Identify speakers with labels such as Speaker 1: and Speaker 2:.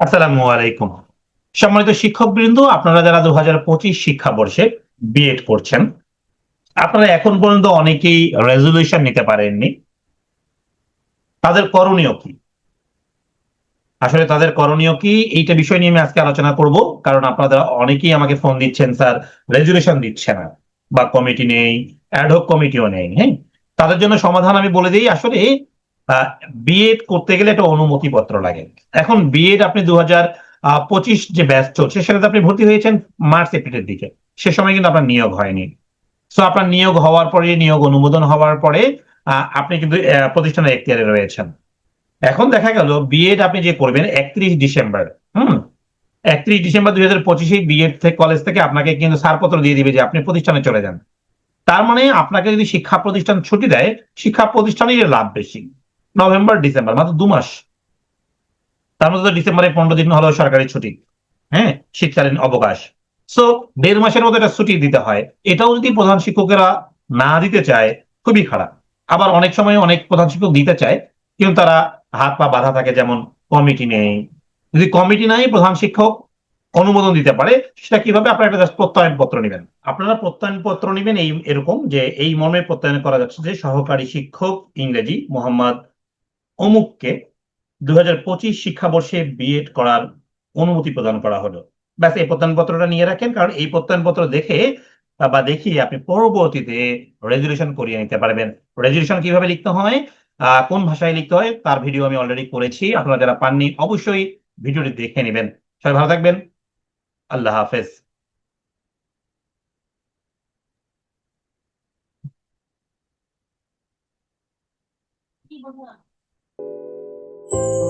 Speaker 1: আসসালামু আলাইকুম। সম্মানিত শিক্ষকবৃন্দ, আপনারা যারা দু হাজার পঁচিশ শিক্ষাবর্ষে বিএড করছেন, আপনারা এখন পর্যন্ত অনেকেই রেজলিউশন নিতে পারেননি। তাদের করণীয় কি? আসলে তাদের করণীয় কি? এইটা বিষয় নিয়ে আমি আজকে আলোচনা করব, কারণ আপনারা অনেকেই আমাকে ফোন দিচ্ছেন, স্যার রেজুলেশন দিচ্ছে না বা কমিটি নেই অ্যাডহক কমিটিও নেই। হ্যাঁ? তাদের জন্য সমাধান আমি বলে দিই, আসলে বিএড করতে গেলে একটা অনুমতি পত্র লাগে। এখন বিএড আপনি দু হাজার পঁচিশ যে ব্যাচ চলছে, সেটাতে আপনি ভর্তি হয়েছেন মার্চ এপ্রিলের দিকে। সে সময় কিন্তু আপনার নিয়োগ হয়নি। সো আপনার নিয়োগ হওয়ার পরে, নিয়োগ অনুমোদন হওয়ার পরে আপনি কিন্তু প্রতিষ্ঠানের এখতিয়ারে রয়েছেন। এখন দেখা গেল বিএড আপনি যে করবেন, একত্রিশ ডিসেম্বর, হুম? একত্রিশ ডিসেম্বর দুই হাজার পঁচিশে বিএড থেকে কলেজ থেকে আপনাকে কিন্তু ছাড়পত্র দিয়ে দিবে যে আপনি প্রতিষ্ঠানে চলে যান। তার মানে আপনাকে যদি শিক্ষা প্রতিষ্ঠান ছুটি দেয়, শিক্ষা প্রতিষ্ঠানেরই লাভ বেশি। নভেম্বর, ডিসেম্বর, মাত্র দু মাস। তার মধ্যে তো ডিসেম্বরে পনেরো দিন হলো সরকারি ছুটি হ্যাঁ? শীতকালীন অবকাশ। সো দেড় মাসের মতো একটা ছুটি দিতে হয়। এটাও যদি প্রধান শিক্ষকেরা না দিতে চায়, খুবই খারাপ। আবার অনেক সময় অনেক প্রধান শিক্ষক দিতে চায়, কিন্তু তারা হাত পা বাধা থাকে, যেমন কমিটি নেই। যদি কমিটি নাই, প্রধান শিক্ষক অনুমোদন দিতে পারে, সেটা কীভাবে আপনারা একটা প্রত্যয়ন পত্র নেবেন? আপনারা প্রত্যয়ন পত্র নেবেন এই, এরকম যে এই মর্মে প্রত্যয়ন করা যাচ্ছে যে সহকারী শিক্ষক ইংরেজি মোহাম্মদ অমুককে দু হাজার পঁচিশ শিক্ষাবর্ষে বিএড করার অনুমতি প্রদান করা হলো। ব্যাস, এই প্রত্যয়নপত্রটা নিয়ে রাখেন, কারণ এই প্রত্যয়নপত্র দেখে বা দেখিয়ে আপনি পরবর্তীতে রেজুলেশন করিয়ে নিতে পারবেন। রেজুলেশন কীভাবে লিখতে হয়? কোন ভাষায় লিখতে হয়? তার ভিডিও আমি অলরেডি করেছি। আপনারা যারা পাননি, অবশ্যই ভিডিওটি দেখে নেবেন। সবাই ভালো থাকবেন। আল্লাহ হাফেজ।
Speaker 2: কি বলব? Thank you.